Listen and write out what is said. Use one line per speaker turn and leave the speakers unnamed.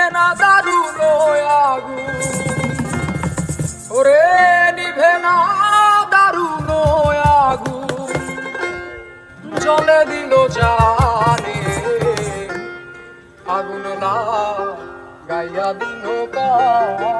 নিভে না দারুণ আগুন। ওরে, নিভে না দারুণ আগুন। জলে দিল জানে, আগুন না গাইয়া দিন গান